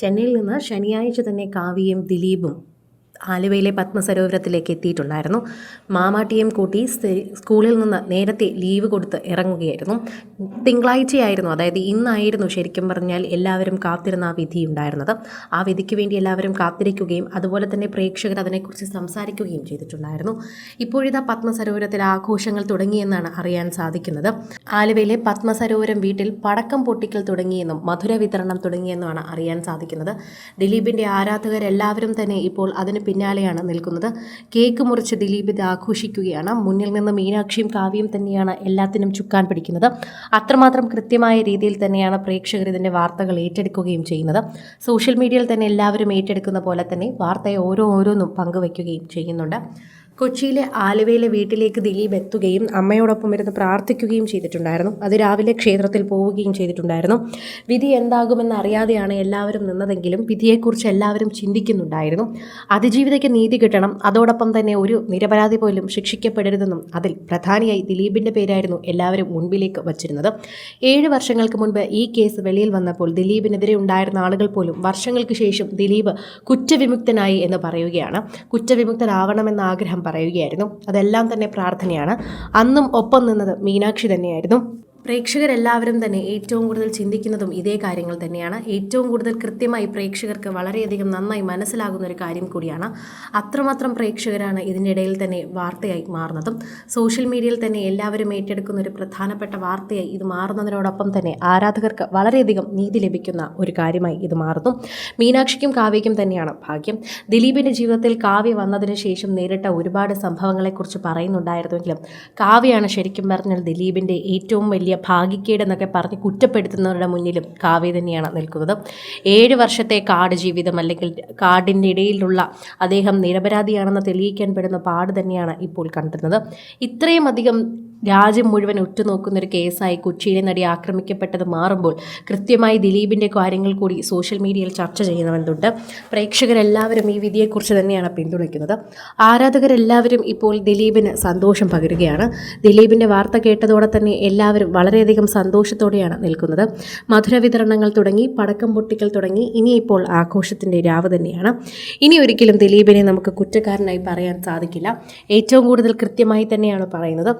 ചെന്നൈയിൽ നിന്ന് ശനിയാഴ്ച തന്നെ കാവ്യയും ദിലീപും ആലുവയിലെ പത്മസരോവരത്തിലേക്ക് എത്തിയിട്ടുണ്ടായിരുന്നു. മാമാട്ടിയും കൂട്ടി സ്കൂളിൽ നിന്ന് നേരത്തെ ലീവ് കൊടുത്ത് ഇറങ്ങുകയായിരുന്നു. തിങ്കളാഴ്ചയായിരുന്നു അതായത് ഇന്നായിരുന്നു ശരിക്കും പറഞ്ഞാൽ എല്ലാവരും കാത്തിരുന്ന ആ വിധി ഉണ്ടായിരുന്നത് ആ വിധിക്ക് വേണ്ടി എല്ലാവരും കാത്തിരിക്കുകയും അതുപോലെ തന്നെ പ്രേക്ഷകർ അതിനെക്കുറിച്ച് സംസാരിക്കുകയും ചെയ്തിട്ടുണ്ടായിരുന്നു. ഇപ്പോഴിതാ പത്മസരോവരത്തിൽ ആഘോഷങ്ങൾ തുടങ്ങിയെന്നാണ് അറിയാൻ സാധിക്കുന്നത്. ആലുവയിലെ പത്മസരോവരം വീട്ടിൽ പടക്കം പൊട്ടിക്കൽ തുടങ്ങിയെന്നും മധുര വിതരണം തുടങ്ങിയെന്നുമാണ് അറിയാൻ സാധിക്കുന്നത്. ദിലീപിന്റെ ആരാധകരെല്ലാവരും തന്നെ ഇപ്പോൾ അതിന് പിന്നാലെയാണ് നിൽക്കുന്നത്. കേക്ക് മുറിച്ച് ദിലീപ് ഇത് ആഘോഷിക്കുകയാണ്. മുന്നിൽ നിന്ന് മീനാക്ഷിയും കാവ്യയും തന്നെയാണ് എല്ലാത്തിനും ചുക്കാൻ പിടിക്കുന്നത്. അത്രമാത്രം കൃത്യമായ രീതിയിൽ തന്നെയാണ് പ്രേക്ഷകർ ഇതിന്റെ വാർത്തകൾ ഏറ്റെടുക്കുകയും ചെയ്യുന്നത്. സോഷ്യൽ മീഡിയയിൽ തന്നെ എല്ലാവരും ഏറ്റെടുക്കുന്ന പോലെ തന്നെ വാർത്തയെ ഓരോ ഓരോന്നും പങ്കുവയ്ക്കുകയും ചെയ്യുന്നുണ്ട്. കൊച്ചിയിലെ ആലുവയിലെ വീട്ടിലേക്ക് ദിലീപ് എത്തുകയും അമ്മയോടൊപ്പം ഇരുന്ന് പ്രാർത്ഥിക്കുകയും ചെയ്തിട്ടുണ്ടായിരുന്നു. അത് രാവിലെ ക്ഷേത്രത്തിൽ പോവുകയും ചെയ്തിട്ടുണ്ടായിരുന്നു. വിധി എന്താകുമെന്ന് അറിയാതെയാണ് എല്ലാവരും നിന്നതെങ്കിലും വിധിയെക്കുറിച്ച് എല്ലാവരും ചിന്തിക്കുന്നുണ്ടായിരുന്നു. അതിജീവിതയ്ക്ക് നീതി കിട്ടണം. അതോടൊപ്പം തന്നെ ഒരു നിരപരാധി പോലും ശിക്ഷിക്കപ്പെടരുതെന്നും അതിൽ പ്രധാനിയായി ദിലീപിന്റെ പേരായിരുന്നു എല്ലാവരും മുൻപിലേക്ക് വച്ചിരുന്നത്. ഏഴ് വർഷങ്ങൾക്ക് മുൻപ് ഈ കേസ് വെളിയിൽ വന്നപ്പോൾ ദിലീപിനെതിരെ ഉണ്ടായിരുന്ന ആളുകൾ പോലും വർഷങ്ങൾക്ക് ശേഷം ദിലീപ് കുറ്റവിമുക്തനായി എന്ന് പറയുകയാണ്. കുറ്റവിമുക്തനാവണമെന്ന ആഗ്രഹം പറയുകയായിരുന്നു. അതെല്ലാം തന്നെ പ്രാർത്ഥനയാണ്. അന്നും ഒപ്പം നിന്നത് മീനാക്ഷി തന്നെയായിരുന്നു. പ്രേക്ഷകരെല്ലാവരും തന്നെ ഏറ്റവും കൂടുതൽ ചിന്തിക്കുന്നതും ഇതേ കാര്യങ്ങൾ തന്നെയാണ്. ഏറ്റവും കൂടുതൽ കൃത്യമായി പ്രേക്ഷകർക്ക് വളരെയധികം നന്നായി മനസ്സിലാകുന്ന ഒരു കാര്യം കൂടിയാണ് അത്രമാത്രം പ്രേക്ഷകരാണ് ഇതിനിടയിൽ തന്നെ വാർത്തയായി മാറുന്നതും. സോഷ്യൽ മീഡിയയിൽ തന്നെ എല്ലാവരും ഏറ്റെടുക്കുന്ന ഒരു പ്രധാനപ്പെട്ട വാർത്തയായി ഇത് മാറുന്നതിനോടൊപ്പം തന്നെ ആരാധകർക്ക് വളരെയധികം നീതി ലഭിക്കുന്ന ഒരു കാര്യമായി ഇത് മാറുന്നു. മീനാക്ഷിക്കും കാവ്യയ്ക്കും തന്നെയാണ് ഭാഗ്യം. ദിലീപിന്റെ ജീവിതത്തിൽ കാവ്യ വന്നതിന് ശേഷം നേരിട്ട ഒരുപാട് സംഭവങ്ങളെക്കുറിച്ച് പറയുന്നുണ്ടായിരുന്നുവെങ്കിലും കാവ്യയാണ് ശരിക്കും പറഞ്ഞാൽ ദിലീപിന്റെ ഏറ്റവും വലിയ ഭാഗ്യക്കേട് എന്നൊക്കെ പറഞ്ഞ് കുറ്റപ്പെടുത്തുന്നവരുടെ മുന്നിലും കാവ്യ തന്നെയാണ് നിൽക്കുന്നത്. ഏഴ് വർഷത്തെ കാട് ജീവിതം അല്ലെങ്കിൽ കാടിന്റെ ഇടയിലുള്ള അദ്ദേഹം നിരപരാധിയാണെന്ന് തെളിയിക്കാൻ പെടുന്ന പാട് തന്നെയാണ് ഇപ്പോൾ കണ്ടെത്തുന്നത്. ഇത്രയും അധികം രാജ്യം മുഴുവൻ ഉറ്റുനോക്കുന്ന ഒരു കേസായി കൊച്ചിയിലെ നടി ആക്രമിക്കപ്പെട്ടത് മാറുമ്പോൾ കൃത്യമായി ദിലീപിന്റെ കാര്യങ്ങൾ കൂടി സോഷ്യൽ മീഡിയയിൽ ചർച്ച ചെയ്യുന്നവരുണ്ട് പ്രേക്ഷകരെല്ലാവരും ഈ വിധിയെക്കുറിച്ച് തന്നെയാണ് പിന്തുണയ്ക്കുന്നത്. ആരാധകരെല്ലാവരും ഇപ്പോൾ ദിലീപിന് സന്തോഷം പകരുകയാണ്. ദിലീപിന്റെ വാർത്ത കേട്ടതോടെ തന്നെ എല്ലാവരും വളരെയധികം സന്തോഷത്തോടെയാണ് നിൽക്കുന്നത്. മധുര വിതരണങ്ങൾ തുടങ്ങി പടക്കം പൊട്ടിക്കൽ തുടങ്ങി ഇനിയിപ്പോൾ ആഘോഷത്തിന്റെ രാവ് തന്നെയാണ്. ഇനി ഒരിക്കലും ദിലീപിനെ നമുക്ക് കുറ്റക്കാരനായി പറയാൻ സാധിക്കില്ല. ഏറ്റവും കൂടുതൽ കൃത്യമായി തന്നെയാണ് പറയുന്നത്.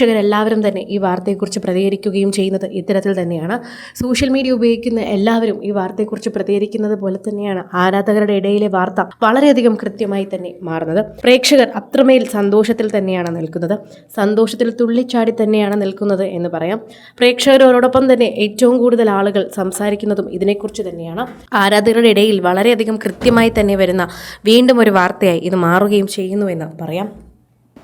പ്രേക്ഷകരെല്ലാവരും തന്നെ ഈ വാർത്തയെക്കുറിച്ച് പ്രതികരിക്കുകയും ചെയ്യുന്നത് ഇത്തരത്തിൽ തന്നെയാണ്. സോഷ്യൽ മീഡിയ ഉപയോഗിക്കുന്ന എല്ലാവരും ഈ വാർത്തയെക്കുറിച്ച് പ്രതികരിക്കുന്നത് പോലെ തന്നെയാണ് ആരാധകരുടെ ഇടയിലെ വാർത്ത വളരെയധികം കൃത്യമായി തന്നെ മാറുന്നത്. പ്രേക്ഷകർ അത്രമേൽ സന്തോഷത്തിൽ തന്നെയാണ് നിൽക്കുന്നത്. സന്തോഷത്തിൽ തുള്ളിച്ചാടി തന്നെയാണ് നിൽക്കുന്നത് എന്ന് പറയാം. പ്രേക്ഷകരോടൊപ്പം തന്നെ ഏറ്റവും കൂടുതൽ ആളുകൾ സംസാരിക്കുന്നതും ഇതിനെക്കുറിച്ച് തന്നെയാണ്. ആരാധകരുടെ ഇടയിൽ വളരെയധികം കൃത്യമായി തന്നെ വരുന്ന വീണ്ടും ഒരു വാർത്തയായി ഇത് മാറുകയും ചെയ്യുന്നു എന്ന് പറയാം.